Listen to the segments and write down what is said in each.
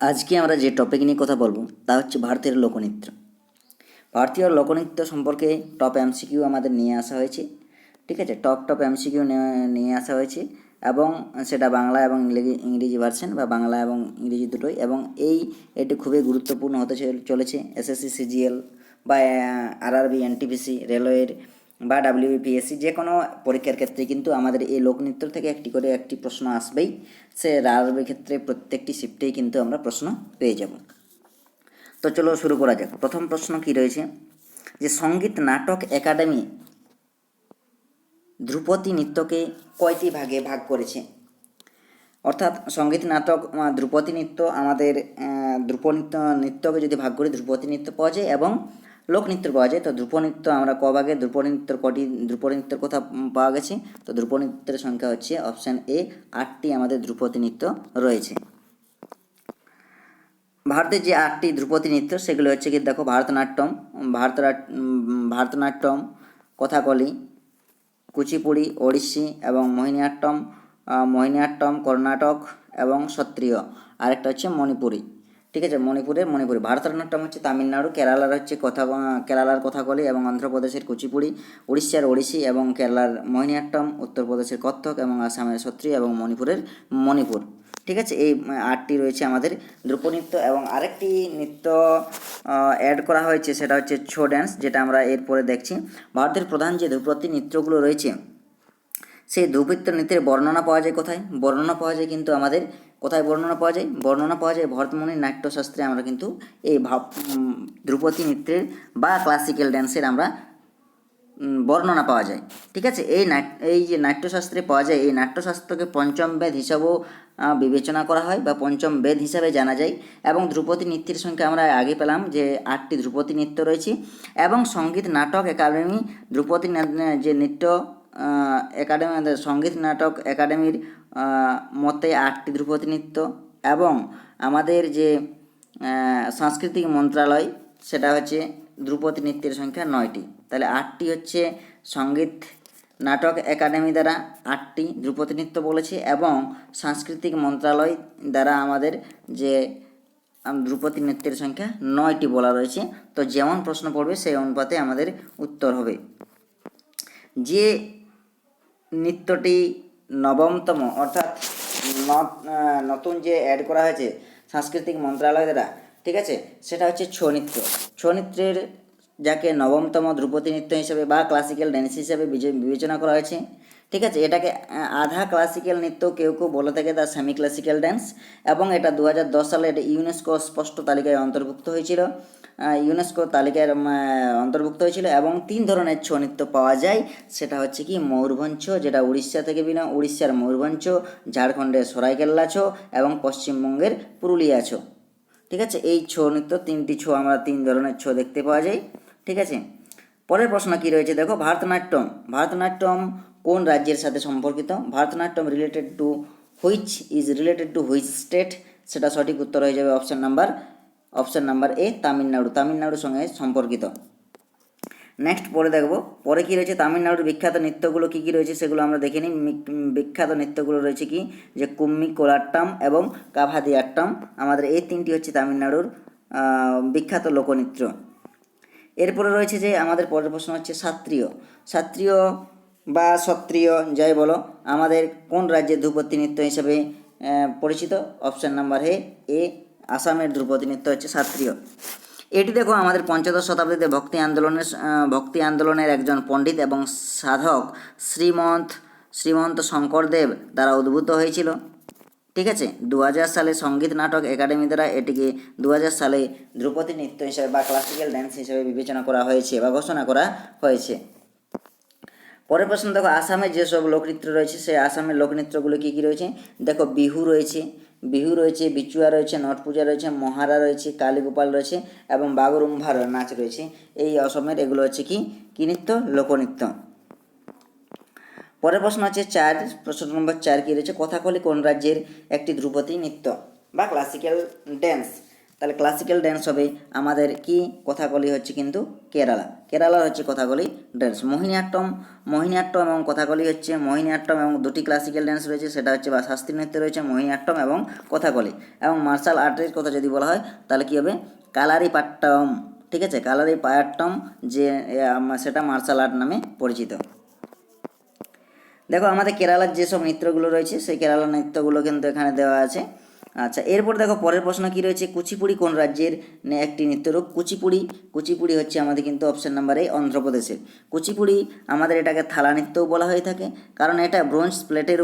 আজকে আমরা যে টপিক নিয়ে কথা বলব, তা হচ্ছে ভারতের লোকনৃত্য। ভারতীয় লোকনৃত্য সম্পর্কে টপ এমসিকিউ আমাদের নিয়ে আসা হয়েছে, ঠিক আছে? টপ টপ এমসিকিউ নিয়ে আসা হয়েছে এবং সেটা বাংলা এবং ইংরেজি ভার্সন বা বাংলা এবং ইংরেজি দুটোই এবং এই এটি খুবই গুরুত্বপূর্ণ হতে চল- চলেছে এসএসসি সিজিএল বা আরআরবি এনটিপিসি রেলওয়ের বা ডাব্লিউপিএসসি যে কোনো পরীক্ষার ক্ষেত্রে কিন্তু আমাদের এই লোকনৃত্য থেকে একটি করে একটি প্রশ্ন আসবেই। সে আরআরবির ক্ষেত্রে প্রত্যেকটি শিফটেই কিন্তু আমরা প্রশ্ন পেয়ে যাব। তো চলো শুরু করা যাক। প্রথম প্রশ্ন কি রয়েছে? যে সংগীত নাটক একাডেমি ধ্রুপদী নৃত্যকে কয়টি ভাগে ভাগ করেছে? অর্থাৎ সংগীত নাটক ধ্রুপদী নৃত্য আমাদের আহ, ধ্রুপ নৃত্য নৃত্যকে যদি ভাগ করি ধ্রুপদী নৃত্য পাওয়া যায় এবং লোকনৃত্য পাওয়া যায়। তো নৃত্য আমরা ক ভাগে নৃত্যর কটি নৃত্যের কথা পাওয়া গেছে। তো নৃত্যের সংখ্যা হচ্ছে অপশান এ আটটি আমাদের ধ্রুপদী নৃত্য রয়েছে। ভারতের যে আটটি ধ্রুপদী নৃত্য সেগুলো হচ্ছে কি দেখো ভারতনাট্যম ভারতনাট উম, ভারতনাট্যম কথাকলি কুচিপুড়ি ওড়িশি এবং মোহিনীআট্টম আহ, মোহিনীআট্টম কর্ণাটক এবং সত্রিয় আরেকটা হচ্ছে মণিপুরি। ঠিক আছে? মণিপুরের, মণিপুরি। ভারতনাট্যম হচ্ছে তামিলনাড়ু, কেরালার হচ্ছে কথা কেরালার কথাকলি এবং অন্ধ্রপ্রদেশের কুচিপুড়ি, উড়িষ্যার ওড়িশি এবং কেরালার মোহিনীআট্টম উত্তরপ্রদেশের কত্থক এবং আসামের সত্রিয় এবং মণিপুরের মণিপুর। ঠিক আছে? এই আটটি রয়েছে আমাদের। ধ্রুপ নৃত্য এবং আরেকটি নৃত্য অ্যাড করা হয়েছে, সেটা হচ্ছে ছো ড্যান্স যেটা আমরা এরপরে দেখছি। ভারতের প্রধান যে ধ্রুপদী নৃত্যগুলো রয়েছে সেই ধ্রুপত্য নৃত্যের বর্ণনা পাওয়া যায় কোথায়? বর্ণনা পাওয়া যায় কিন্তু আমাদের কোথায় বর্ণনা পাওয়া যায়? বর্ণনা পাওয়া যায় ভরতমণির নাট্যশাস্ত্রে আমরা কিন্তু এই ভাব ধ্রুপদী নৃত্যের বা ক্লাসিক্যাল ড্যান্সের আমরা বর্ণনা পাওয়া যায়। ঠিক আছে? এই এই যে নাট্যশাস্ত্রে পাওয়া যায়, এই নাট্যশাস্ত্রকে পঞ্চম বেদ হিসাবেও বিবেচনা করা হয় বা পঞ্চম বেদ হিসাবে জানা যায় এবং ধ্রুপদী নৃত্যের সংখ্যা আমরা আগে পেলাম যে আটটি ধ্রুপদী নৃত্য রয়েছে এবং সংগীত, নাটক, একাডেমি, ধ্রুপদী যে নৃত্য একাডেমি সংগীত নাটক একাডেমির মতে আটটি ধ্রুপদী নৃত্য এবং আমাদের যে সাংস্কৃতিক মন্ত্রণালয় সেটা হচ্ছে ধ্রুপদী নৃত্যের সংখ্যা নয়টি। তাহলে আটটি হচ্ছে সংগীত নাটক একাডেমি দ্বারা আটটি ধ্রুপদী নৃত্য বলেছে এবং সাংস্কৃতিক মন্ত্রণালয় দ্বারা আমাদের যে ধ্রুপদী নৃত্যের সংখ্যা নয়টি বলা রয়েছে। তো যেমন প্রশ্ন পড়বে, সেই অনুপাতে আমাদের উত্তর হবে। যে নৃত্যটি নবমতম, অর্থাৎ নতুন যে অ্যাড করা হয়েছে সাংস্কৃতিক মন্ত্রণালয় দ্বারা, ঠিক আছে? সেটা হচ্ছে ছৌ নৃত্য ছৌ নৃত্যের যাকে নবমতম ধ্রুপদী নৃত্য হিসেবে বা ক্লাসিক্যাল ড্যান্স হিসেবে বিবেচনা করা হয়েছে। ঠিক আছে? এটাকে আধা ক্লাসিক্যাল নৃত্য কেউ কেউ বলে থাকে তার সেমি ক্লাসিক্যাল ড্যান্স এবং এটা দু হাজার দশ সালে এটা ইউনেস্কো স্পষ্ট তালিকায় অন্তর্ভুক্ত হয়েছিল। ইউনেস্কো তালিকার অন্তর্ভুক্ত হয়েছিল এবং তিন ধরনের ছৌ নৃত্য পাওয়া যায়। সেটা হচ্ছে কি ময়ূরভঞ্জ যেটা উড়িষ্যা থেকে বিনা, উড়িষ্যার ময়ূরভঞ্জ ঝাড়খণ্ডের সরাইকেল্লা ছৌ এবং পশ্চিমবঙ্গের পুরুলিয়া ছৌ। ঠিক আছে? এই ছৌ নৃত্য, তিনটি ছৌ আমরা তিন ধরনের ছৌ দেখতে পাওয়া যায়। ঠিক আছে? পরের প্রশ্ন কি রয়েছে? দেখো, ভারতনাট্যম। ভারতনাট্যম কোন রাজ্যের সাথে সম্পর্কিত? Bharatanatyam related to which is related to which state সেটা সঠিক উত্তর হয়ে যাবে option number option number A Tamil Nadu. তামিলনাড়ুর সঙ্গে সম্পর্কিত। নেক্সট পরে দেখব। পরে কী রয়েছে? তামিলনাড়ুর বিখ্যাত নৃত্যগুলো কী কী রয়েছে সেগুলো আমরা দেখে নিই। বিখ্যাত নৃত্যগুলো রয়েছে কি? যে কুম্মি কোলাট্টাম এবং কাভাদিয়াট্টাম। আমাদের এই তিনটি হচ্ছে তামিলনাড়ুর বিখ্যাত লোকনৃত্য। এরপরে রয়েছে যে আমাদের পরের প্রশ্ন হচ্ছে শাস্ত্রীয় শাস্ত্রীয় বা সত্রিয় যাই বলো। আমাদের কোন রাজ্যের ধ্রুপদী নৃত্য হিসেবে পরিচিত? অপশান নাম্বার হে এ আসামের ধ্রুপদী নৃত্য হচ্ছে শাস্ত্রীয় এটি দেখো আমাদের পঞ্চদশ শতাব্দীতে ভক্তি আন্দোলনের ভক্তি আন্দোলনের একজন পণ্ডিত এবং সাধক শ্রীমন্ত শ্রীমন্ত শঙ্করদেব দ্বারা উদ্ভূত হয়েছিল। ঠিক আছে? দু হাজার সালে সংগীত নাটক একাডেমি দ্বারা এটিকে দু হাজার সালে ধ্রুপদী নৃত্য হিসেবে বা ক্লাসিক্যাল ড্যান্স হিসেবে বিবেচনা করা হয়েছে বা ঘোষণা করা হয়েছে। পরের প্রশ্ন, দেখো আসামে যেসব লোকনৃত্য রয়েছে, সেই আসামের লোকনৃত্যগুলো কী কী রয়েছে? দেখো, বিহু রয়েছে বিহু রয়েছে, বিচুয়া রয়েছে নট পূজা রয়েছে, মহারা রয়েছে, কালীগোপাল রয়েছে এবং বাগরুম্ভার নাচ রয়েছে। এই অসমের এগুলো হচ্ছে কি? কী নৃত্য? লোকনৃত্য। পরের প্রশ্ন হচ্ছে, চার, প্রশ্ন নম্বর চার কী রয়েছে? কথাকলি কোন রাজ্যের একটি ধ্রুপদী নৃত্য? বা ক্লাসিক্যাল ড্যান্স তাহলে ক্লাসিক্যাল ড্যান্স হবে আমাদের কি কথাকলি হচ্ছে কিন্তু কেরালা। কেরালার হচ্ছে কথাকলি ড্যান্স মোহিনীআট্টম মোহিনীআট্টম এবং কথাকলি হচ্ছে মোহিনীআট্টম এবং দুটি ক্লাসিক্যাল ড্যান্স রয়েছে, সেটা হচ্ছে বা শাস্ত্রীয় নৃত্য রয়েছে মোহিনীআট্টম এবং কথাকলি এবং মার্শাল আর্টের কথা যদি বলা হয়, তাহলে কী হবে? কালারি পাট্টম ঠিক আছে? কালারি পাট্টম যে সেটা মার্শাল আর্ট নামে পরিচিত। দেখো, আমাদের কেরালার যেসব নৃত্যগুলো রয়েছে, সেই কেরালার নৃত্যগুলো কিন্তু এখানে দেওয়া আছে। আচ্ছা এরপর দেখো পরের প্রশ্ন কি রয়েছে? কুচিপুড়ি কোন রাজ্যের একটি নৃত্যরূপ? কুচিপুড়ি কুচিপুড়ি হচ্ছে আমাদের কিন্তু অপশন নাম্বার এই অন্ধ্রপ্রদেশের। কুচিপুড়ি আমাদের এটাকে থালা নৃত্যও বলা হয়ে থাকে, কারণ এটা ব্রোঞ্জ প্লেটের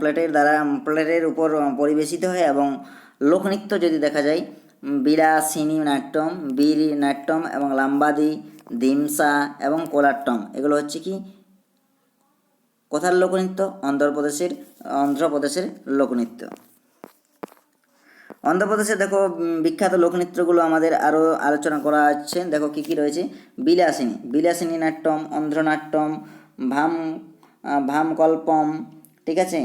প্লেটের দ্বারা, প্লেটের উপর পরিবেশিত হয় এবং লোকনৃত্য যদি দেখা যায় বিলাসিনী নাট্যম বীর নাট্যম এবং লাম্বাদি, দিমসা এবং কোলাট্টম, এগুলো হচ্ছে কি? কোথার লোকনৃত্য অন্ধ্রপ্রদেশের অন্ধ্রপ্রদেশের লোকনৃত্য অন্ধ্রপ্রদেশে দেখো বিখ্যাত লোকনৃত্যগুলো আমাদের আরও আলোচনা করা আছে। দেখো কী কী রয়েছে? বিলাসিনী বিলাসিনী নাট্যম, অন্ধ্রনাট্যম, ভাম ভামকল্পম, ঠিক আছে?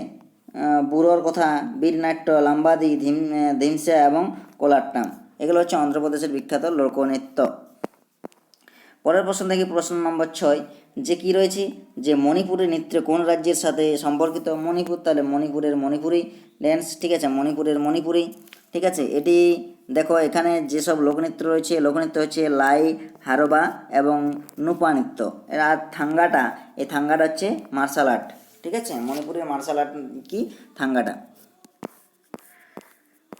বুড়োর কথা, বীরনাট্য, লাম্বাদি, ধিম ধিমসা এবং কোলাট্টাম। এগুলো হচ্ছে অন্ধ্রপ্রদেশের বিখ্যাত লোকনৃত্য। পরের প্রশ্ন দেখি, প্রশ্ন নম্বর ছয়। যে কি রয়েছে? যে মণিপুরের নৃত্য কোন রাজ্যের সাথে সম্পর্কিত? মণিপুর, তাহলে মণিপুরের মণিপুরি ড্যান্স ঠিক আছে? মণিপুরের মণিপুরি। ঠিক আছে? এটি দেখো, এখানে যেসব লোকনৃত্য রয়েছে, লোকনৃত্য হচ্ছে লাই, হারবা এবং নুপা নৃত্য। আর থাঙ্গাটা, এই থাঙ্গাটা হচ্ছে মার্শাল আর্ট ঠিক আছে? মণিপুরের মার্শাল আর্ট কি? থাঙ্গাটা।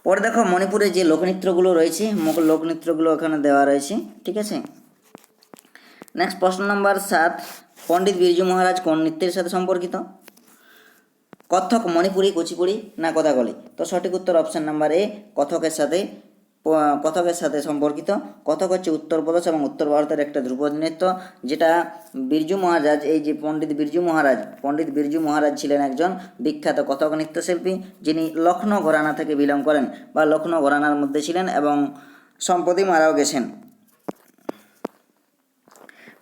পরে দেখো, মণিপুরে যে লোকনৃত্যগুলো রয়েছে লোকনৃত্যগুলো এখানে দেওয়া রয়েছে, ঠিক আছে? নেক্সট প্রশ্ন নম্বর সাত, পণ্ডিত বিরজু মহারাজ কোন নৃত্যের সাথে সম্পর্কিত? কত্থক মণিপুরি, কুচিপুড়ি না কথাকলি তো সঠিক উত্তর অপশন নাম্বার এ কথকের সাথে কথকের সাথে সম্পর্কিত। কথক হচ্ছে উত্তরপ্রদেশ এবং উত্তর ভারতের একটা ধ্রুপদ নৃত্য, যেটা বিরজু মহারাজ, এই যে পণ্ডিত বিরজু মহারাজ, পণ্ডিত বিরজু মহারাজ ছিলেন একজন বিখ্যাত কথক নৃত্যশিল্পী, যিনি লখনৌ ঘরানা থেকে বিলং করেন বা লখনৌ ঘরানার মধ্যে ছিলেন এবং সম্প্রতি মারাও গেছেন।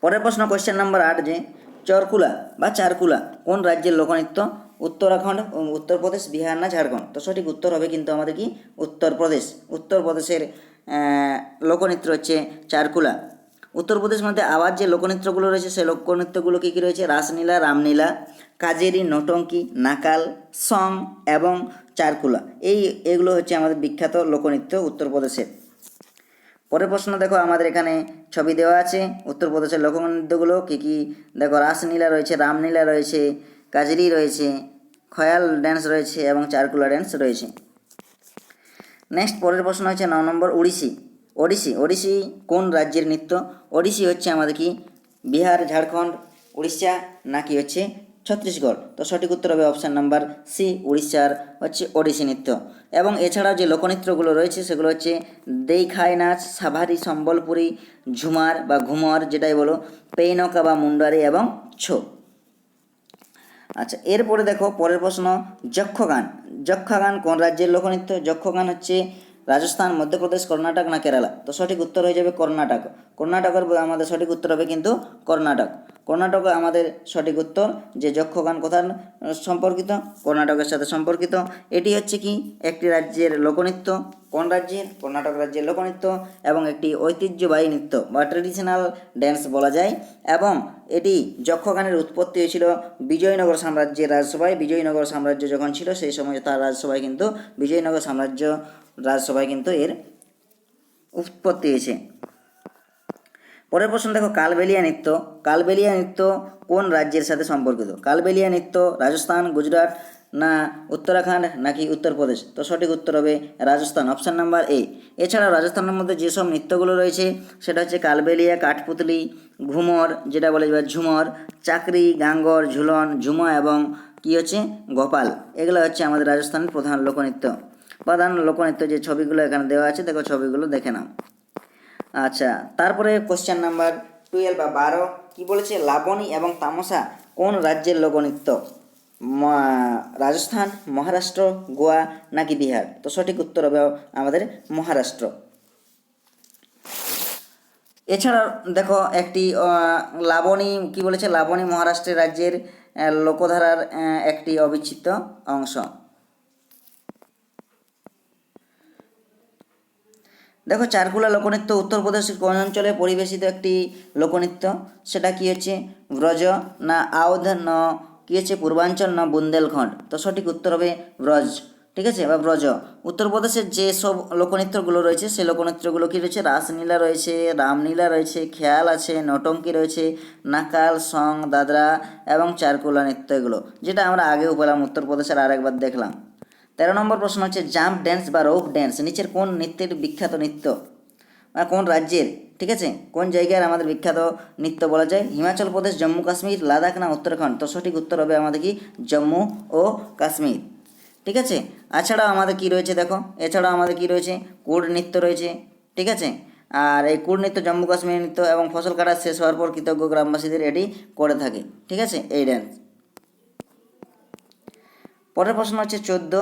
পরের প্রশ্ন কোয়েশ্চেন নাম্বার আট যে, চরকুলা বা চারকুলা কোন রাজ্যের লোকনৃত্য? উত্তরাখণ্ড উত্তরপ্রদেশ, বিহার না ঝাড়খণ্ড? তো সঠিক উত্তর হবে কিন্তু আমাদের কি? উত্তরপ্রদেশ। উত্তরপ্রদেশের লোকনৃত্য হচ্ছে চারকুলা। উত্তরপ্রদেশ মধ্যে আবার যে লোকনৃত্যগুলো রয়েছে, সেই লোকনৃত্যগুলো কী কী রয়েছে? রাসলীলা, রামলীলা, কাজেরি, নটঙ্কি, নাকাল, সং এবং চারকুলা। এই, এগুলো হচ্ছে আমাদের বিখ্যাত লোকনৃত্য উত্তরপ্রদেশের। পরের প্রশ্ন দেখো, আমাদের এখানে ছবি দেওয়া আছে। উত্তরপ্রদেশের লোকনৃত্যগুলো কী কী? দেখো, রাসলীলা রয়েছে, রামলীলা রয়েছে কাজরি রয়েছে, খয়াল ড্যান্স রয়েছে এবং চারকুলা ড্যান্স রয়েছে। নেক্সট পরের প্রশ্ন হচ্ছে ন নম্বর ওড়িশি। ওড়িশি ওড়িশি কোন রাজ্যের নৃত্য? ওড়িশি হচ্ছে আমাদের কি? বিহার, ঝাড়খণ্ড, উড়িষ্যা নাকি হচ্ছে ছত্তিশগড়? তো সঠিক উত্তর হবে অপশান নাম্বার সি উড়িষ্যার হচ্ছে ওড়িশি নৃত্য। এবং এছাড়াও যে লোকনৃত্যগুলো রয়েছে সেগুলো হচ্ছে দেইখাই নাচ, সাভারি, সম্বলপুরি, ঝুমার বা ঘুমর, যেটাই বলো, পেইনকা বা মুন্ডারি এবং ছো। আচ্ছা এরপরে দেখো, পরের প্রশ্ন, যক্ষগান। যক্ষগান কোন রাজ্যের লোকনৃত্য? যক্ষগান হচ্ছে রাজস্থান, মধ্যপ্রদেশ, কর্ণাটক না কেরালা? তো সঠিক উত্তর হয়ে যাবে কর্ণাটক। কর্ণাটকের আমাদের সঠিক উত্তর হবে কিন্তু কর্ণাটক। কর্ণাটক আমাদের সঠিক উত্তর, যে যক্ষগান কোথার সম্পর্কিত, কর্ণাটকের সাথে সম্পর্কিত। এটি হচ্ছে কি, একটি রাজ্যের লোকনৃত্য। কোন রাজ্যের? কর্ণাটক রাজ্যের লোকনৃত্য এবং একটি ঐতিহ্যবাহী নৃত্য বা ট্রেডিশনাল ড্যান্স বলা যায়। এবং এটি যক্ষগানের উৎপত্তি হয়েছিল বিজয়নগর সাম্রাজ্যের রাজসভায়। বিজয়নগর সাম্রাজ্য যখন ছিল, সেই সময় তার রাজসভায় কিন্তু, বিজয়নগর সাম্রাজ্য রাজসভায় কিন্তু এর উৎপত্তি হয়েছে। পরের প্রশ্ন দেখো, কালবেলিয়া নৃত্য। কালবেলিয়া নৃত্য কোন রাজ্যের সাথে সম্পর্কিত? কালবেলিয়া নৃত্য রাজস্থান, গুজরাট না উত্তরাখণ্ড নাকি উত্তরপ্রদেশ? তো সঠিক উত্তর হবে রাজস্থান অপশান নাম্বার এ এছাড়াও রাজস্থানের মধ্যে যেসব নৃত্যগুলো রয়েছে, সেটা হচ্ছে কালবেলিয়া, কাঠপুতলি, ঘুমর, যেটা বলে বা ঝুমর, চাকরি, গাঙ্গর, ঝুলন, ঝুমা এবং কী হচ্ছে? গোপাল। এগুলো হচ্ছে আমাদের রাজস্থানের প্রধান লোকনৃত্য। প্রধান লোকনৃত্য যে ছবিগুলো এখানে দেওয়া আছে, দেখো ছবিগুলো দেখে নাও। আচ্ছা তারপরে কোশ্চেন নাম্বার টুয়েলভ বা বারো, কি বলেছে? লাবণী এবং তামসা কোন রাজ্যের লোকনৃত্য? রাজস্থান, মহারাষ্ট্র, গোয়া নাকি বিহার? তো সঠিক উত্তর হবে আমাদের মহারাষ্ট্র। এছাড়া দেখো একটি লাবণী, কি বলেছে? লাবণী মহারাষ্ট্রের রাজ্যের লোকধারার একটি অবিচ্ছেদ্য অংশ। দেখো চারকুলা লোকনৃত্য উত্তরপ্রদেশের কোন অঞ্চলে পরিবেশিত একটি লোকনৃত্য। সেটা কি হচ্ছে? ব্রজ না আওধ ন কি হচ্ছে? পূর্বাঞ্চল না বুন্দেলখণ্ড? তো সঠিক উত্তর হবে ব্রজ। ঠিক আছে? বা ব্রজ। উত্তরপ্রদেশের যে সব লোকনৃত্যগুলো রয়েছে, সেই লোকনৃত্যগুলো কী রয়েছে? রাসলীলা রয়েছে, রামলীলা রয়েছে, খেয়াল আছে, নটঙ্কি রয়েছে, নাকাল, সং, দাদরা এবং চারকুলা নৃত্য এগুলো। যেটা আমরা আগেও পেলাম উত্তরপ্রদেশের আরেকবার দেখলাম। তেরো নম্বর প্রশ্ন হচ্ছে, জাম্প, ড্যান্স বা রোপ ড্যান্স? নিচের কোন নৃত্যের বিখ্যাত নৃত্য? বা কোন রাজ্যের? ঠিক আছে? কোন জায়গার আমাদের বিখ্যাত নৃত্য বলা যায়? হিমাচল প্রদেশ, জম্মু কাশ্মীর, লাদাখ না উত্তরাখণ্ড? তো সঠিক উত্তর হবে আমাদের কি? জম্মু ও কাশ্মীর। ঠিক আছে? এছাড়াও আমাদের কি রয়েছে দেখো? এছাড়াও আমাদের কি রয়েছে? কুড় নৃত্য রয়েছে। ঠিক আছে? আর এই কুড় নৃত্য, জম্মু কাশ্মীর নৃত্য এবং ফসল কাটা শেষ হওয়ার পর কৃতজ্ঞ গ্রামবাসীদের এটি করে থাকে। ঠিক আছে? এই ড্যান্স পরের প্রশ্ন হচ্ছে, চোদ্দ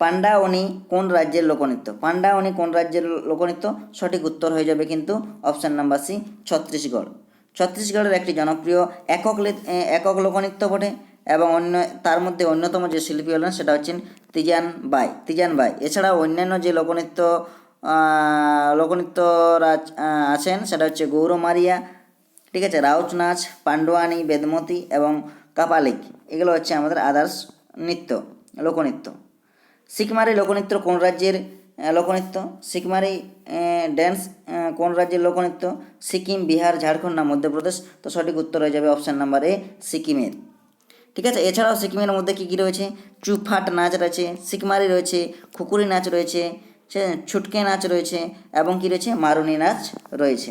পান্ডাওনি কোন রাজ্যের লোকনৃত্য? পান্ডাওনি কোন রাজ্যের লোকনৃত্য? সঠিক উত্তর হয়ে যাবে কিন্তু অপশান নাম্বার সি ছত্তিশগড়। ছত্তিশগড়ের একটি জনপ্রিয় একক একক লোকনৃত্য বটে এবং অন্য তার মধ্যে অন্যতম যে শিল্পী হলেন সেটা হচ্ছেন তিজান বাই তিজান বাই। এছাড়াও অন্যান্য যে লোকনৃত্য লোকনৃত্য আহ, আছেন সেটা হচ্ছে গৌরমারিয়া ঠিক আছে রাউচ নাচ পান্ডোয়ানি বেদমতি এবং কাপালিক। এগুলো হচ্ছে আমাদের আদার্স নৃত্য লোকনৃত্য। সিকমারি লোকনৃত্য কোন রাজ্যের লোকনৃত্য? সিকমারি ড্যান্স কোন রাজ্যের লোকনৃত্য? সিকিম, বিহার, ঝাড়খণ্ড না মধ্যপ্রদেশ? তো সঠিক উত্তর হয়ে যাবে অপশান নাম্বার এ সিকিমের। ঠিক আছে? এছাড়াও সিকিমের মধ্যে কী কী রয়েছে? চুফাট নাচ রয়েছে, সিকমারি রয়েছে, খুকুরি নাচ রয়েছে ছুটকে নাচ রয়েছে, এবং কী রয়েছে? মারুনি নাচ রয়েছে।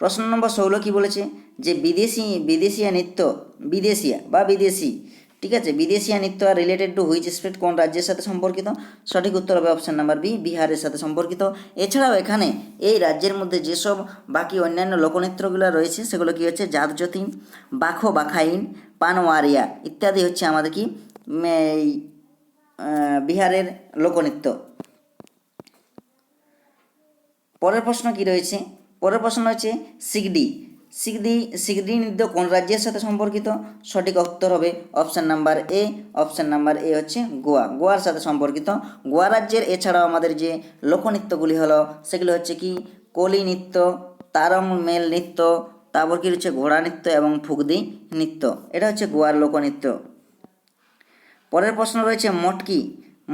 প্রশ্ন নম্বর ষোলো কী বলেছে? যে বিদেশি, বিদেশিয়া নৃত্য, বিদেশিয়া বা বিদেশি ঠিক আছে বিদেশিয়া নৃত্য আর রিলেটেড টু হুইচ স্টেট কোন রাজ্যের সাথে সম্পর্কিত? সঠিক উত্তর হবে অপশান নাম্বার বি বিহারের সাথে সম্পর্কিত। এছাড়াও এখানে এই রাজ্যের মধ্যে যেসব বাকি অন্যান্য লোকনৃত্যগুলো রয়েছে, সেগুলো কী হচ্ছে? জাতজ্যোতি বাখো বাখাইন পানওয়ারিয়া ইত্যাদি হচ্ছে আমাদের কি? বিহারের লোকনৃত্য পরের প্রশ্ন কি রয়েছে? পরের প্রশ্ন হচ্ছে সিগডি। সিগডি সিগডি নৃত্য কোন রাজ্যের সাথে সম্পর্কিত? সঠিক উত্তর হবে option number A option number A হচ্ছে গোয়া। গোয়ার সাথে সম্পর্কিত। গোয়া রাজ্যের এছাড়াও আমাদের যে লোকনৃত্যগুলি হলো, সেগুলো হচ্ছে কি? কলি নৃত্য, তারং মেল নৃত্য, তারপর কি রয়েছে ঘোড়া নৃত্য এবং ফুগদি নৃত্য। এটা হচ্ছে গোয়ার লোকনৃত্য। পরের প্রশ্ন রয়েছে মটকি।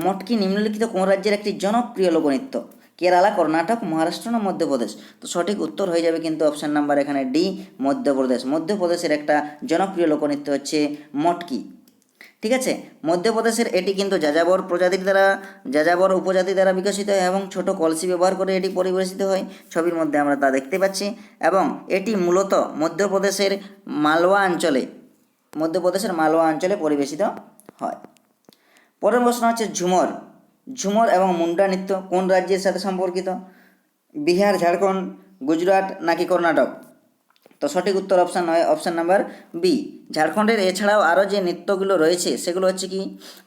মটকি নিম্নলিখিত কোন রাজ্যের একটি জনপ্রিয় লোকনৃত্য? কেরালা, কর্ণাটক, মহারাষ্ট্র না মধ্যপ্রদেশ? তো সঠিক উত্তর হয়ে যাবে কিন্তু অপশান নাম্বার এখানে ডি মধ্যপ্রদেশ। মধ্যপ্রদেশের একটা জনপ্রিয় লোকনৃত্য হচ্ছে মটকি। ঠিক আছে? মধ্যপ্রদেশের এটি কিন্তু যাযাবর প্রজাতির দ্বারা, যাযাবর উপজাতি দ্বারা বিকশিত হয় এবং ছোট কলসি ব্যবহার করে এটি পরিবেশিত হয়। ছবির মধ্যে আমরা তা দেখতে পাচ্ছি এবং এটি মূলত মধ্যপ্রদেশের মালওয়া অঞ্চলে, মধ্যপ্রদেশের মালওয়া অঞ্চলে পরিবেশিত হয়। পরের প্রশ্ন হচ্ছে ঝুমর। ঝুমর এবং মুন্ডা নৃত্য কোন রাজ্যের সাথে সম্পর্কিত? বিহার, ঝাড়খণ্ড, গুজরাট নাকি কর্ণাটক? তো সঠিক উত্তর অপশান হয় অপশান নাম্বার বি ঝাড়খণ্ডের এছাড়াও আরও যে নৃত্যগুলো রয়েছে, সেগুলো হচ্ছে কি?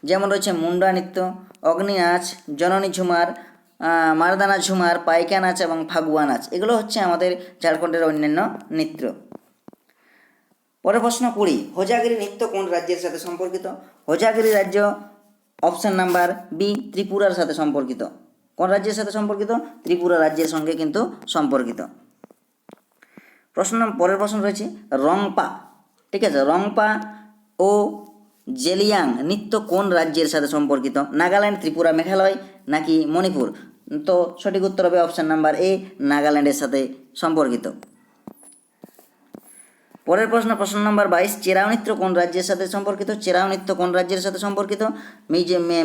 যেমন রয়েছে মুন্ডা নৃত্য, অগ্নি নাচ, জননী ঝুমার মারদানা ঝুমার, পাইকা নাচ এবং ফাগুয়া নাচ। এগুলো হচ্ছে আমাদের ঝাড়খণ্ডের অন্যান্য নৃত্য। পরের প্রশ্ন কুড়ি। হোজাগিরি নৃত্য কোন রাজ্যের সাথে সম্পর্কিত? হোজাগিরি রাজ্য অপশান নাম্বার বি, ত্রিপুরার সাথে সম্পর্কিত। কোন রাজ্যের সাথে সম্পর্কিত? ত্রিপুরা রাজ্যের সঙ্গে কিন্তু সম্পর্কিত। প্রশ্ন পরের প্রশ্ন রয়েছে, রংপা। ঠিক আছে, রংপা ও জেলিয়াং নৃত্য কোন রাজ্যের সাথে সম্পর্কিত? নাগাল্যান্ড, ত্রিপুরা, মেঘালয় নাকি মণিপুর? তো সঠিক উত্তর হবে অপশান নাম্বার এ, নাগাল্যান্ডের সাথে সম্পর্কিত। পরের প্রশ্ন প্রশ্ন নম্বর বাইশ চেরাও নৃত্য কোন রাজ্যের সাথে সম্পর্কিত? চেরাও নৃত্য কোন রাজ্যের সাথে সম্পর্কিত?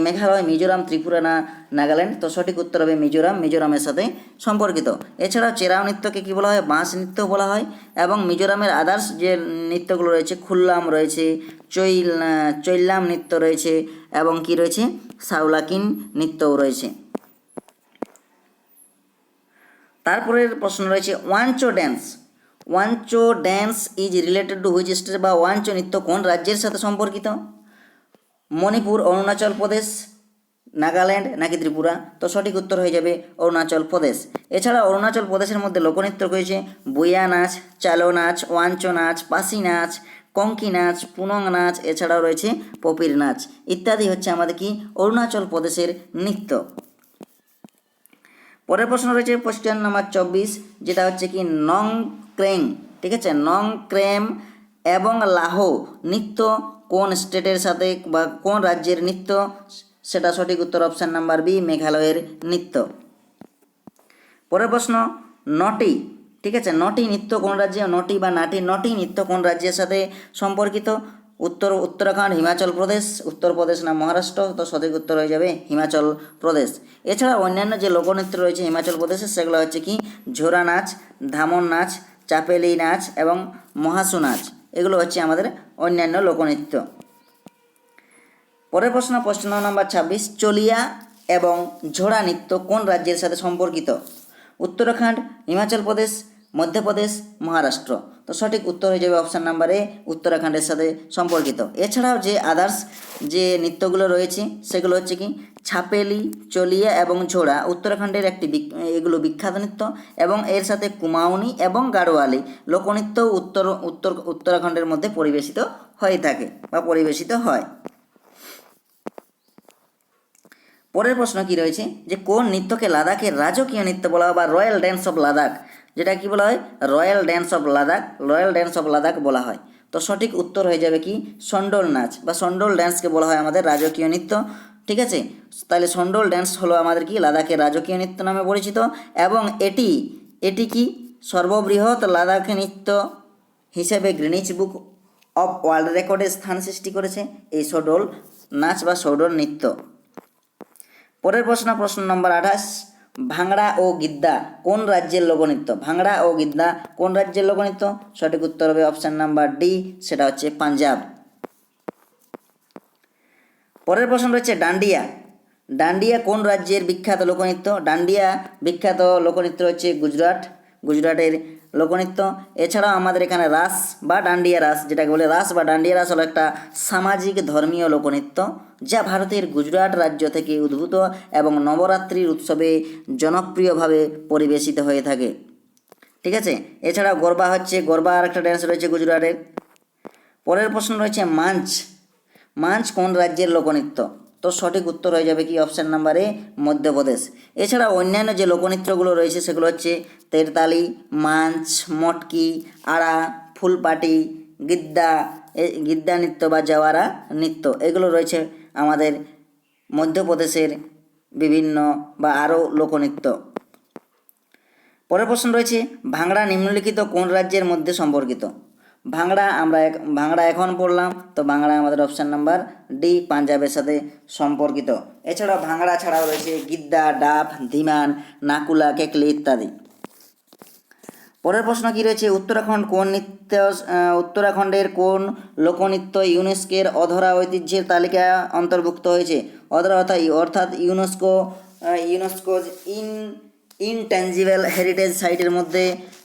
মেঘালয়, মিজোরাম, ত্রিপুরা না নাগাল্যান্ড? তো সঠিক উত্তর হবে মিজোরাম, মিজোরামের সাথে সম্পর্কিত। এছাড়াও চেরাও নৃত্যকে কী বলা হয়? বাঁশ নৃত্য বলা হয় এবং মিজোরামের আদার্স যে নৃত্যগুলো রয়েছে, খুল্লাম রয়েছে, চৈল চৈল্লাম নৃত্য রয়েছে এবং কি রয়েছে? সাউলাকিন নৃত্যও রয়েছে। তারপরের প্রশ্ন রয়েছে, Wancho dance Wancho dance is related to which state বা ওয়াঞ্চো নৃত্য কোন রাজ্যের সাথে সম্পর্কিত? মণিপুর, অরুণাচল প্রদেশ, নাগাল্যান্ড নাকি ত্রিপুরা? তো সঠিক উত্তর হয়ে যাবে অরুণাচল প্রদেশ। এছাড়া অরুণাচল প্রদেশের মধ্যে লোকনৃত্য রয়েছে। বুয়া নাচ, চালো নাচ ওয়াঞ্চো নাচ, পাসি নাচ, কঙ্কি নাচ, পুনং নাচ, এছাড়াও রয়েছে পপির নাচ। ইত্যাদি হচ্ছে আমাদের কি? অরুণাচল প্রদেশের নৃত্য। পরের প্রশ্ন রয়েছে কোশ্চেন নাম্বার চব্বিশ, যেটা হচ্ছে কি, নং ক্রেং, ঠিক আছে? নং ক্রেম এবং লাহো, নৃত্য কোন স্টেটের সাথে বা কোন রাজ্যের নৃত্য? সেটা সঠিক উত্তর অপশান নাম্বার বি মেঘালয়ের নৃত্য। পরের প্রশ্ন, নটি, ঠিক আছে? নটি নৃত্য কোন রাজ্যে, নটি বা নাটি, নটি নৃত্য কোন রাজ্যের সাথে সম্পর্কিত? উত্তর, উত্তরাখণ্ড, হিমাচল প্রদেশ উত্তরপ্রদেশ না মহারাষ্ট্র? তো সঠিক উত্তর হয়ে যাবে হিমাচল প্রদেশ। এছাড়া অন্যান্য যে লোকনৃত্য রয়েছে হিমাচল প্রদেশে সেগুলো হচ্ছে কি? ঝোরা নাচ, ধামন নাচ চাপেলি নাচ এবং মহাসু নাচ এগুলো হচ্ছে আমাদের অন্যান্য লোকনৃত্য। পরের প্রশ্ন প্রশ্ন নম্বর ছাব্বিশ, চলিয়া এবং ঝোড়া নৃত্য কোন রাজ্যের সাথে সম্পর্কিত? উত্তরাখণ্ড, হিমাচল প্রদেশ মধ্যপ্রদেশ, মহারাষ্ট্র। তো সঠিক উত্তর হয়ে যাবে অপশান নাম্বার উত্তরাখণ্ডের সাথে সম্পর্কিত। এছাড়াও যে আদার্স যে নৃত্যগুলো রয়েছে, সেগুলো হচ্ছে কি? ছাপেলি, চলিয়া এবং ঝোড়া উত্তরাখণ্ডের একটি এগুলো বিখ্যাত নৃত্য এবং এর সাথে কুমাউনি এবং গাড়োয়ালি লোকনৃত্য উত্তর উত্তর, উত্তরাখণ্ডের মধ্যে পরিবেশিত হয়ে থাকে বা পরিবেশিত হয়। পরের প্রশ্ন কি রয়েছে? যে কোন নৃত্যকে লাদাখের রাজকীয় নৃত্য বলা বা রয়্যাল ড্যান্স অফ লাদাখ যেটা কি বলা হয়? Royal dance of Ladakh royal dance of Ladakh বলা হয়। তো সঠিক উত্তর হয়ে যাবে কি? সন্ডল নাচ বা সন্ডল ড্যান্সকে বলা হয় আমাদের রাজকীয় নৃত্য, ঠিক আছে? তাহলে সন্ডল ড্যান্স হলো আমাদের কি? লাদাখের রাজকীয় নৃত্য নামে পরিচিত এবং এটি এটি কি? সর্ববৃহৎ লাদাখ নৃত্য হিসেবে গ্রিনিচ বুক অফ ওয়ার্ল্ড রেকর্ডে স্থান সৃষ্টি করেছে এই সডল নাচ বা সডল নৃত্য। পরের প্রশ্ন প্রশ্ন নম্বর আঠাশ। ভাংড়া ও গিদ্দা কোন রাজ্যের লোকনৃত্য? ভাংড়া ও গিদ্দা কোন রাজ্যের লোকনৃত্য? সঠিক উত্তর হবে অপশান নাম্বার ডি সেটা হচ্ছে পাঞ্জাব। পরের প্রশ্ন রয়েছে ডান্ডিয়া। ডান্ডিয়া কোন রাজ্যের বিখ্যাত লোকনৃত্য? ডান্ডিয়া বিখ্যাত লোকনৃত্য হচ্ছে গুজরাট। গুজরাটের লোকনৃত্য। এছাড়াও আমাদের এখানে রাস বা ডান্ডিয়া রাস, যেটাকে বলে রাস বা ডান্ডিয়া রাস হলো একটা সামাজিক ধর্মীয় লোকনৃত্য যা ভারতের গুজরাট রাজ্য থেকে উদ্ভূত এবং নবরাত্রির উৎসবে জনপ্রিয়ভাবে পরিবেশিত হয়ে থাকে। ঠিক আছে? এছাড়াও গরবা হচ্ছে, গরবা আর একটা ড্যান্স রয়েছে গুজরাটের। পরের প্রশ্ন রয়েছে মাঞ্চ। মাঞ্চ কোন রাজ্যের লোকনৃত্য? তো সঠিক উত্তর হয়ে যাবে কি অপশান নাম্বারে মধ্যপ্রদেশ। এছাড়া অন্যান্য যে লোকনৃত্যগুলো রয়েছে সেগুলো হচ্ছে তেরতালি, মাঞ্চ, মটকি, আড়া, ফুলপাটি, গিদ্দা গিদ্দা নৃত্য বা জওয়ারা নৃত্য। এগুলো রয়েছে আমাদের মধ্যপ্রদেশের বিভিন্ন বা আরও লোকনৃত্য। পরের প্রশ্ন রয়েছে, ভাংড়া নিম্নলিখিত কোন রাজ্যের মধ্যে সম্পর্কিত? ভাংড়া আমরা ভাংড়া এখন পড়লাম। তো বাংলা আমাদের অপশান নাম্বার ডি পাঞ্জাবের সাথে সম্পর্কিত। এছাড়াও ভাংড়া ছাড়াও রয়েছে গিদ্দা, ডাব, ধিমান, নাকুলা, কেকলি ইত্যাদি। পরের প্রশ্ন কী রয়েছে? উত্তরাখণ্ড কোন নৃত্য উত্তরাখণ্ডের কোন লোকনৃত্য ইউনেস্কের অধরা ঐতিহ্যের তালিকায় অন্তর্ভুক্ত হয়েছে? অধরা অর্থাৎ অর্থাৎ UNESCO UNESCO in, intangible heritage সাইটের মধ্যে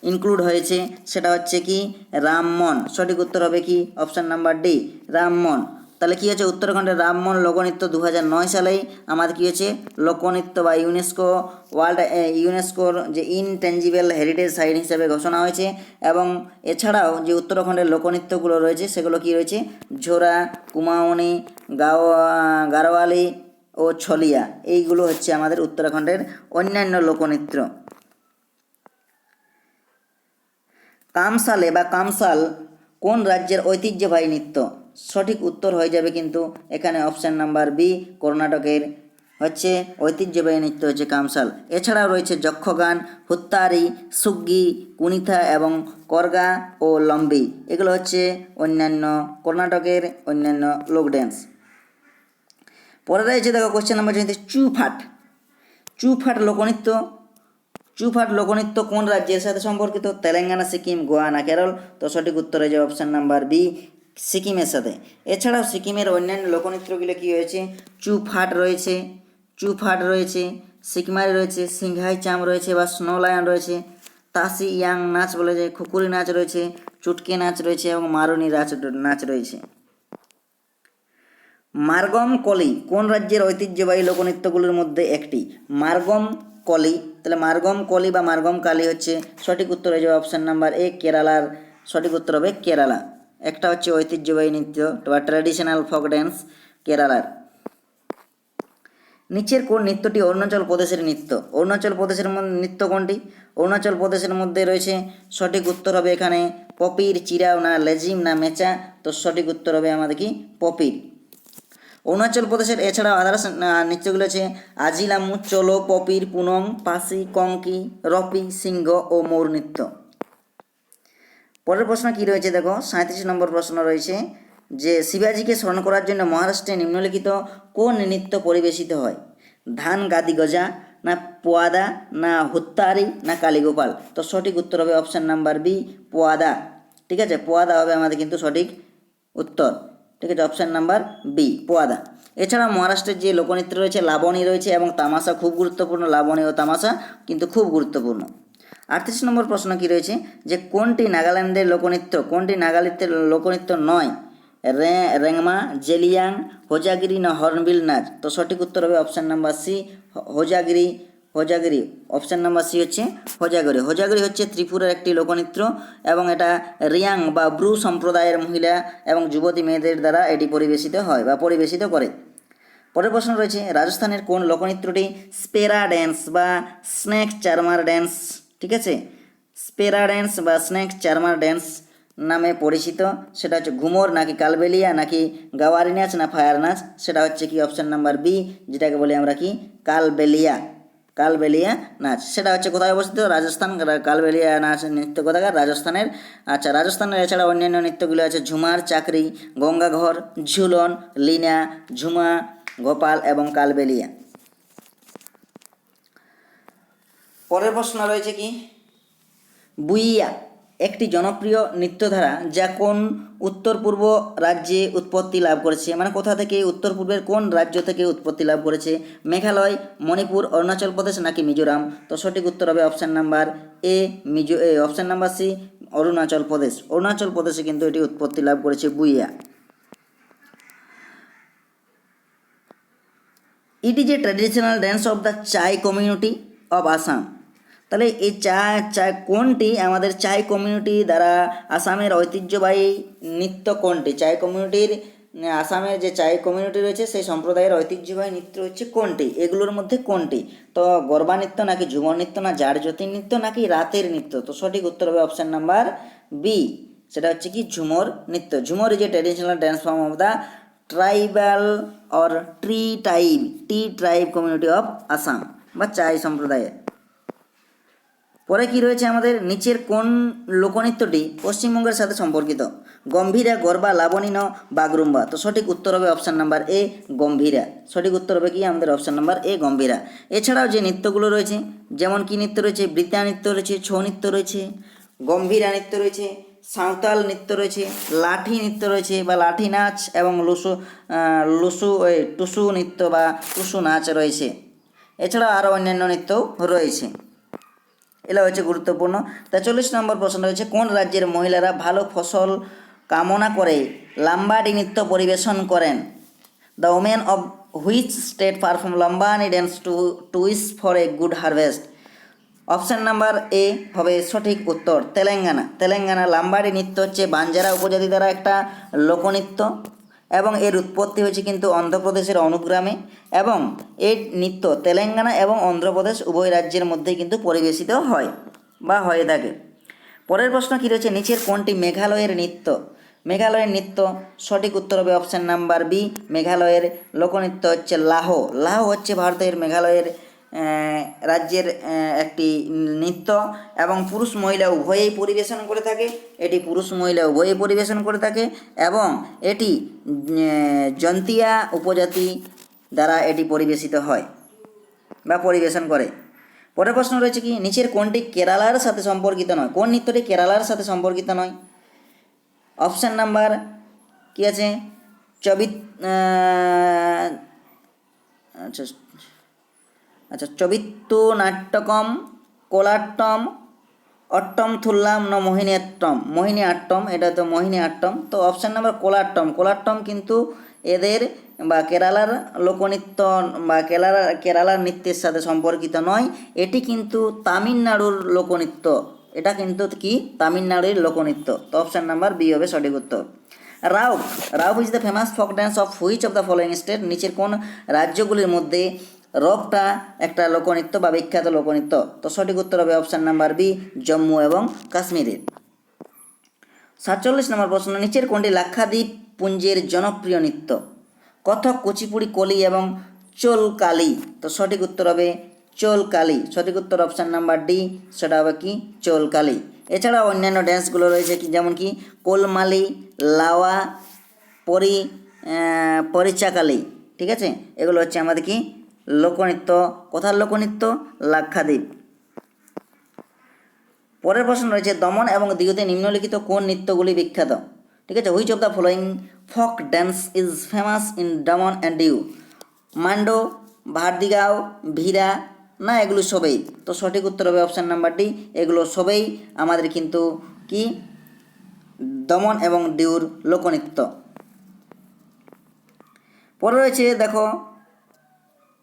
ইনক্লুড হয়েছে, সেটা হচ্ছে কি রামমন সঠিক উত্তর হবে কি? অপশান নাম্বার ডি রামমন তাহলে কী হচ্ছে উত্তরাখণ্ডের রামমন লোকনৃত্য দু নয় সালেই আমাদের কী হয়েছে? লোকনৃত্য বা ইউনেস্কো ওয়ার্ল্ড ইউনেস্কোর যে ইনটেঞ্জিবল হেরিটেজ সাইট হিসেবে ঘোষণা হয়েছে এবং এছাড়াও যে উত্তরাখণ্ডের লোকনৃত্যগুলো রয়েছে, সেগুলো কি রয়েছে? ঝোরা কুমাউনি গাও গারোয়ালি ও ছলিয়া। এইগুলো হচ্ছে আমাদের উত্তরাখণ্ডের অন্যান্য লোকনৃত্য। কামসালে বা কামসাল কোন রাজ্যের ঐতিহ্যবাহী নৃত্য? সঠিক উত্তর হয়ে যাবে কিন্তু এখানে অপশান নাম্বার বি কর্ণাটকের হচ্ছে ঐতিহ্যবাহী নৃত্য হচ্ছে কামসাল। এছাড়াও রয়েছে যক্ষগান হুত্তারি সুগ্গি, কুনিথা এবং করগা ও লম্বি। এগুলো হচ্ছে অন্যান্য কর্ণাটকের অন্যান্য লোক ড্যান্স পরে রয়েছে দেখো কোশ্চেন নাম্বার চুফাট। চুফাট লোকনৃত্য চুফাট লোকনৃত্য কোন রাজ্যের সাথে সম্পর্কিত? তেলেঙ্গানা, সিকিম গোয়া না কেরল। তো সঠিক উত্তর হয়ে যাবে অপশান নাম্বার বি সিকিমের সাথে। এছাড়াও সিকিমের অন্যান্য লোকনৃত্যগুলো কী রয়েছে? চুফাট রয়েছে চুফাট রয়েছে, সিকিমারি রয়েছে, সিংহাই চাম রয়েছে বা স্নো লায়ন রয়েছে, তাসি ইয়াং নাচ বলে যায় খুকুরি নাচ রয়েছে, চুটকে নাচ রয়েছে এবং মারুনি নাচ নাচ রয়েছে। মার্গম কলি কোন রাজ্যের ঐতিহ্যবাহী লোকনৃত্যগুলির মধ্যে একটি? মার্গম কলি তাহলে মার্গম কলি বা মার্গম কালি হচ্ছে সঠিক উত্তর হয়ে যাবে অপশান নাম্বার এ কেরালার সঠিক উত্তর হবে কেরালা। একটা হচ্ছে ঐতিহ্যবাহী নৃত্য বা ট্র্যাডিশনাল ফক ড্যান্স কেরালার। নিচের কোন নৃত্যটি অরুণাচল প্রদেশের নৃত্য? অরুণাচল প্রদেশের নৃত্য কোনটি? অরুণাচল প্রদেশের মধ্যে রয়েছে সঠিক উত্তর হবে এখানে পপির, চিরাও না লেজিম না মেচা। তো সঠিক উত্তর হবে আমাদের কি? পপির। অরুণাচল প্রদেশের এছাড়াও আদার্স নৃত্যগুলো আছে আজিলামু, চলো, পপির পুনং পাসি, কঙ্কি, রপি, সিংহ ও মৌর নৃত্য। পরের প্রশ্ন কি রয়েছে? দেখো সাঁত্রিশ নম্বর প্রশ্ন রয়েছে যে, শিবাজিকে স্মরণ করার জন্য মহারাষ্ট্রে নিম্নলিখিত কোন নৃত্য পরিবেশিত হয়? ধান, গাদি, গজা, না পোয়াদা, না হুত্তারি, না কালীগোপাল? তো সঠিক উত্তর হবে অপশান নাম্বার বি, পোয়াদা। ঠিক আছে? পোয়াদা হবে আমাদের কিন্তু সঠিক উত্তর। ঠিক আছে অপশান নাম্বার বি পোয়াদা। এছাড়া মহারাষ্ট্রের যে লোকনৃত্য রয়েছে, লাবণী রয়েছে এবং তামাশা খুব গুরুত্বপূর্ণ। লাবণী ও তামাশা কিন্তু খুব গুরুত্বপূর্ণ। আটত্রিশ নম্বর প্রশ্ন কি রয়েছে? যে কোনটি নাগাল্যান্ডের লোকনৃত্য, কোনটি নাগাল্যান্ডের লোকনৃত্য নয়? রে, রেংমা, জেলিয়াং, হোজাগিরি না হর্নবিল নাচ তো সঠিক উত্তর হবে option number C Hojagiri Hojagiri option number C হচ্ছে হোজাগরি। হোজাগিরি হচ্ছে ত্রিপুরার একটি লোকনৃত্য এবং এটা রিয়াং বা ব্রু সম্প্রদায়ের মহিলা এবং যুবতী মেয়েদের দ্বারা এটি পরিবেশিত হয় বা পরিবেশিত করে। পরের প্রশ্ন রয়েছে, রাজস্থানের কোন লোকনৃত্যটি স্পেরা ড্যান্স বা স্নেক চারমার ড্যান্স, ঠিক আছে? স্পেরা ড্যান্স বা স্নেক চারমার ড্যান্স নামে পরিচিত। সেটা হচ্ছে ঘুমোর, নাকি কালবেলিয়া, নাকি গাওয়ারি নাচ, না ফায়ার নাচ, সেটা হচ্ছে কি অপশান নাম্বার বি যেটাকে বলি আমরা কি? কালবেলিয়া। কালবেলিয়া নাচ। সেটা হচ্ছে কোথায় অবস্থিত? রাজস্থান কালবেলিয়া নাচ নৃত্য কোথাকার রাজস্থানের। আচ্ছা রাজস্থানের এছাড়া অন্যান্য নৃত্যগুলো আছে। ঝুমার, চাকরি, গঙ্গাঘর, ঝুলন, লিনা, ঝুমা, গোপাল এবং কালবেলিয়া। পরের প্রশ্ন রয়েছে কি? বুইয়া। একটি জনপ্রিয় নৃত্যধারা যা কোন উত্তর পূর্ব রাজ্যে উৎপত্তি লাভ করেছে? মানে কোথা থেকে উত্তর পূর্বের কোন রাজ্য থেকে উৎপত্তি লাভ করেছে? মেঘালয়, মণিপুর, অরুণাচল প্রদেশ নাকি মিজোরাম? তো সঠিক উত্তর হবে option number A Mizo, A option number C Arunachal Pradesh. Arunachal প্রদেশে কিন্তু এটি উৎপত্তি লাভ করেছে Buiya. It is a traditional dance of the chai community of Assam তাহলে এই চা চা কোনটি? আমাদের চাই কমিউনিটি দ্বারা আসামের ঐতিহ্যবাহী নৃত্য কোনটি? চাই কমিউনিটির আসামের যে চাই কমিউনিটি রয়েছে, সেই সম্প্রদায়ের ঐতিহ্যবাহী নৃত্য হচ্ছে কোনটি? এগুলোর মধ্যে কোনটি? তো গরবা নৃত্য নাকি ঝুমর নৃত্য না জার জ্যোতির নৃত্য নাকি রাতের নৃত্য? তো সঠিক উত্তর হবে অপশান নাম্বার বি সেটা হচ্ছে কি ঝুমর নৃত্য। Jhumur is a traditional dance form of the tribal or tree tribe tea tribe community of Assam বা চাই সম্প্রদায়ের। পরে কি রয়েছে আমাদের নিচের কোন লোকনৃত্যটি পশ্চিমবঙ্গের সাথে সম্পর্কিত? গম্ভীরা, গরবা, লাবণীন, বাগরুম্বা। তো সঠিক উত্তর হবে অপশান নাম্বার এ, গম্ভীরা। সঠিক উত্তর হবে কি? আমাদের অপশান নাম্বার এ, গম্ভীরা। এছাড়াও যে নৃত্যগুলো রয়েছে, যেমন কি নৃত্য রয়েছে? বৃত্তা নৃত্য রয়েছে, ছৌ নৃত্য রয়েছে, গম্ভীরা নৃত্য রয়েছে, সাঁওতাল নৃত্য রয়েছে, লাঠি নৃত্য রয়েছে বা লাঠি নাচ এবং লুসু লুসু টুসু নৃত্য বা টুসু নাচ রয়েছে। এছাড়াও আরও অন্যান্য নৃত্যও রয়েছে। এগুলো হচ্ছে গুরুত্বপূর্ণ। তা চল্লিশ নম্বর প্রশ্ন রয়েছে কোন রাজ্যের মহিলারা ভালো ফসল কামনা করে লাম্বাডি নৃত্য পরিবেশন করেন? The women of which state perform Lambani dance to twice for a good harvest option number A হবে সঠিক উত্তর, তেলেঙ্গানা। তেলেঙ্গানা লাম্বাডি নৃত্য হচ্ছে বাঞ্জারা উপজাতি দ্বারা একটা লোকনৃত্য। এবং এর উৎপত্তি হয়েছে কিন্তু অন্ধ্রপ্রদেশের অনুগ্রামে এবং এই নৃত্য তেলেঙ্গানা এবং অন্ধ্রপ্রদেশ উভয় রাজ্যের মধ্যে কিন্তু পরিবেশিত হয় বা হয়ে থাকে। পরের প্রশ্ন কী রয়েছে? নিচের কোনটি মেঘালয়ের নৃত্য? মেঘালয়ের নৃত্য সঠিক উত্তর হবে অপশান নাম্বার বি, মেঘালয়ের লোকনৃত্য হচ্ছে লাহো। লাহো হচ্ছে ভারতের মেঘালয়ের রাজ্যের একটি নৃত্য এবং পুরুষ মহিলা উভয়েই পরিবেশন করে থাকে। এটি পুরুষ মহিলা উভয়েই পরিবেশন করে থাকে এবং এটি জন্তিয়া উপজাতি দ্বারা এটি পরিবেশিত হয় বা পরিবেশন করে। পরের প্রশ্ন রয়েছে কি নিচের কোনটি কেরালার সাথে সম্পর্কিত নয়? কোন নৃত্যটি কেরালার সাথে সম্পর্কিত নয়? অপশান নাম্বার কি আছে? চবি আহ, আচ্ছা আচ্ছা চবিত্তু নাট্যকম, কোলাট্টম, অট্টম থুল্লাম ন মোহিনী আট্টম। মোহিনী আট্টম, এটা তো মোহিনী আট্টম। তো অপশান নাম্বার কোলাট্টম। কোলাট্টম কিন্তু এদের বা কেরালার লোকনৃত্য বা কেরালা কেরালার নৃত্যের সাথে সম্পর্কিত নয়। এটি কিন্তু তামিলনাড়ুর লোকনৃত্য। এটা কিন্তু কি? তামিলনাড়ুর লোকনৃত্য। তো অপশান নাম্বার বি হবে সঠিক উত্তর। Rauf Rauf is the famous folk dance of which of the following state নিচের কোন রাজ্যগুলির মধ্যে রবটা একটা লোকনৃত্য বা বিখ্যাত লোকনৃত্য। তো সঠিক উত্তর হবে অপশান নাম্বার বি জম্মু এবং কাশ্মীরের। সাতচল্লিশ নম্বর প্রশ্ন, নিচের কোনটি লাক্ষাদ্বীপ পুঞ্জের জনপ্রিয় নৃত্য? কথক, কুচিপুড়ি, কলি এবং চোলকালি। তো সঠিক উত্তর হবে চোলকালি। সঠিক উত্তর অপশান নাম্বার ডি সেটা হবে কি? চোলকালি। এছাড়াও অন্যান্য ড্যান্সগুলো রয়েছে কি? যেমন কি? কোলমালি, লাওয়া, পরি পরিচাকালি। ঠিক আছে? এগুলো হচ্ছে আমাদের কি? লোকনৃত্য, কোথার লোকনৃত্য, লাক্ষাদ্বীপ। পরের প্রশ্ন রয়েছে, দমন এবং দিগুতে নিম্নলিখিত কোন নৃত্যগুলি বিখ্যাত? ঠিক আছে which of the following folk dance is famous in Daman and Diu Mando, Verdigao, Vira, না এগুলো সবেই? তো সঠিক উত্তর হবে অপশান নাম্বার ডি এগুলো সবেই আমাদের কিন্তু কি? দমন এবং ডিউর লোকনৃত্য। পরে রয়েছে, দেখো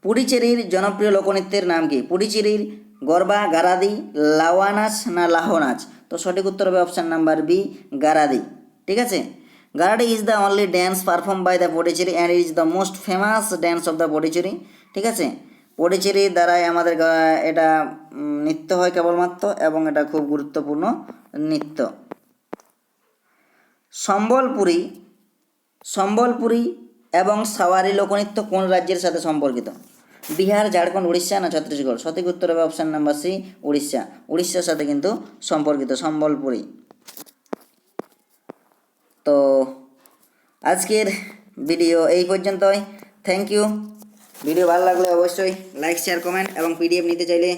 পুডিচেরির জনপ্রিয় লোকনৃত্যের নাম কি? পুডিচেরির গরবা, গারাদি লাওয়া নাচ না লাহো নাচ তো সঠিক উত্তর হবে অপশান নাম্বার বি গারাদি। ঠিক আছে? Garadi is the only dance perform by the Pondicherry and is the most famous dance of the Pondicherry ঠিক আছে? পডিচেরি দ্বারাই আমাদের এটা নৃত্য হয় কেবলমাত্র এবং এটা খুব গুরুত্বপূর্ণ নৃত্য। সম্বলপুরী সম্বলপুরী এবং সাওয়ারি লোকনৃত্য কোন রাজ্যের সাথে সম্পর্কিত? বিহার, ঝাড়খণ্ড, উড়িষ্যা না ছত্তিশগড়? সঠিক উত্তর হবে অপশান নাম্বার সি উড়িষ্যা। উড়িষ্যার সাথে কিন্তু সম্পর্কিত, সম্বলপুরী। তো আজকের ভিডিও এই পর্যন্তই। থ্যাংক ইউ ভিডিও ভালো লাগলে অবশ্যই লাইক শেয়ার কমেন্ট এবং পিডিএফ নিতে চাইলে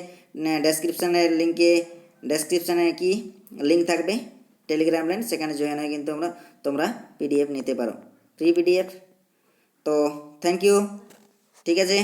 ডেসক্রিপশানের লিঙ্কে ডেসক্রিপশানে কি লিঙ্ক থাকবে? টেলিগ্রাম লাইন সেখানে জয়েন হয়ে কিন্তু আমরা, তোমরা পিডিএফ নিতে পারো। ফ্রি পিডিএফ তো থ্যাংক ইউ ঠিক আছে?